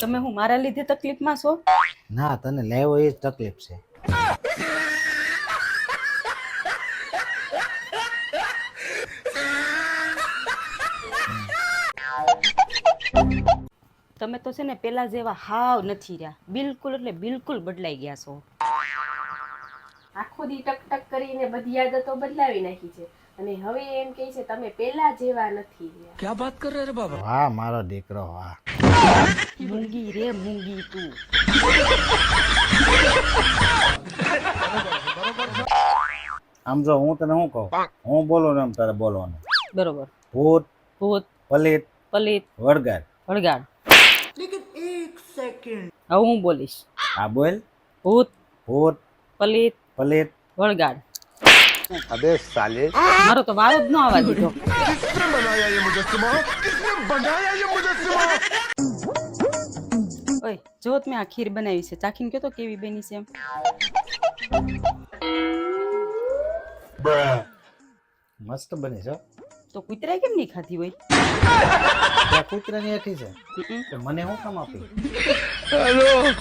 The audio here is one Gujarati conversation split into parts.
તમે હું મારા લીધે તકલીફમાં છો? ના તને લેવો એ જ તકલીફ છે. તમે તો છે ને પેલા જેવા હાવ નથી રહ્યા. બિલકુલ એટલે બિલકુલ બદલાઈ ગયા છો. આખો દી ટક ટક કરીને બધી આદતો બદલાવી નાખી છે. અને હવે એમ કહે છે તમે પેલા જેવા નથી રહ્યા. વાહ મારો દીકરો વાહ. મૂંગી રે મૂંગી તું. આમ જો હું તને શું કહું? હું બોલું ને એમ તારે બોલવાનું. બરોબર. ભૂત ભૂત. પલિત પલિત. વળગાડ. સેકન્ડ હવે હું બોલીશ. હા બોલ. ભૂત. ભૂત પલિત. પલિત વળગાડ મારો તો વારો જ ન આવવા દીધો. ઓય જોત મેં આ ખીર બનાવી છે ચાખીને કયો તો કેવી બની છે એમ. મસ્ત બની છે તો કૂતરા કેમ નહીં ખાધી હોય? ત્યાં કૂતરાની હેઠી છે. મને હું કામ આપી? હું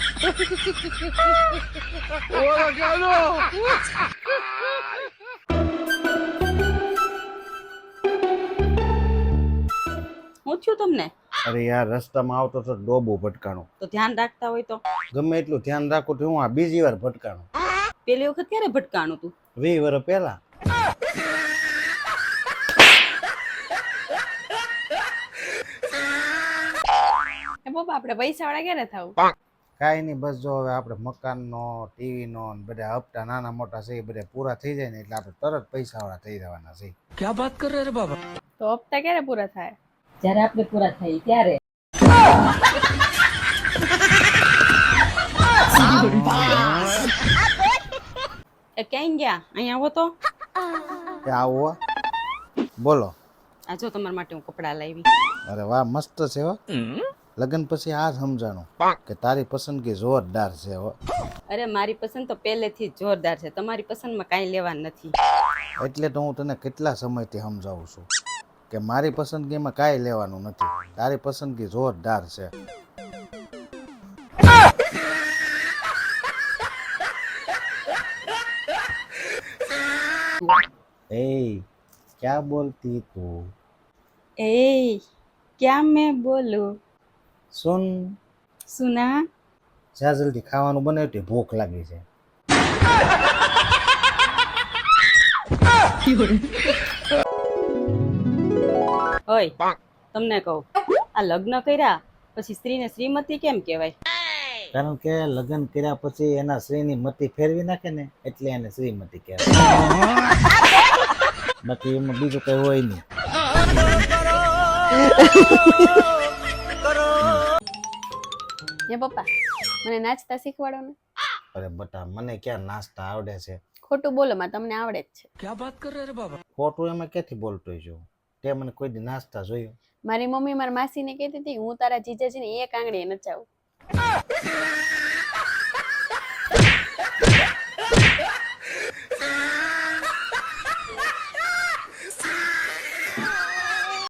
થયું તમને? અરે યાર રસ્તામાં આવતો તો ડોબું ભટકાણું. તો ધ્યાન રાખતા હોય તો? ગમે એટલું ધ્યાન રાખું તો હું આ બીજી વાર ભટકાણું. પેલી વખત ક્યારે ભટકાણું તું? વીસ વર્ષ પહેલા. એ આપણે પૈસા વાળા ક્યારે થવું? કાંઈ નહીં બસ જો હવે આપણે મકાનનો ટીવીનો નો બધા હપ્તા નાના મોટા છે એ બધા પૂરા થઈ જાય ને એટલે આપણે તરત પૈસાવાળા થઈ જવાના છે. ક્યાં વાત કરે રે બાબા તો હપ્તા ક્યારે પૂરા થાય? જ્યારે આપણે પૂરા થઈ ત્યારે. એ ક્યાંય ગયા? અહીંયા આવો તો. આવો. બોલો. આ જો તમારા માટે હું કપડાં લાવી. અરે વાહ મસ્ત છે હો. લગ્ન પછી આ સમજાણું કે તારી પસંદગી જોરદાર છે હો. અરે મારી પસંદ તો પહેલેથી જ જોરદાર છે. તમારી પસંદમાં કાંઈ લેવા નથી. એટલે તો હું તને કેટલા સમયથી સમજાવું છું? કે મારી પસંદગીમાં કાંઈ લેવાનું નથી. તારી પસંદગી જોરદાર છે. એ ક્યાં બોલતી તું? એ ક્યાં મેં બોલું? સુન. સુના? જ્યાં જલ્દી ખાવાનું બને તે ભૂખ લાગી છે. ઓય તમને કહું. આ લગ્ન કર્યા પછી સ્ત્રીને શ્રીમતી કેમ કહેવાય? કારણ કે લગ્ન કર્યા પછી એના શ્રીની મતી ફેરવી નાખે ને એટલે એને શ્રીમતી કહેવાય. બાકી એમાં બીજું કઈ હોય નહીં. એ પપ્પા મને નાચતા શીખવાડો ને. અરે બટા મને ક્યાં નાસ્તા આવડે છે? ખોટું બોલો માં તમને આવડે જ છે. ખોટું એમાં ક્યાંથી બોલતો છું? તે મને કોઈ દી નાસ્તા જોયો. મારી મમ્મી મારી માસીને કહેતી હતી, હું તારા જીજાજીને એક આંગળી નચાવું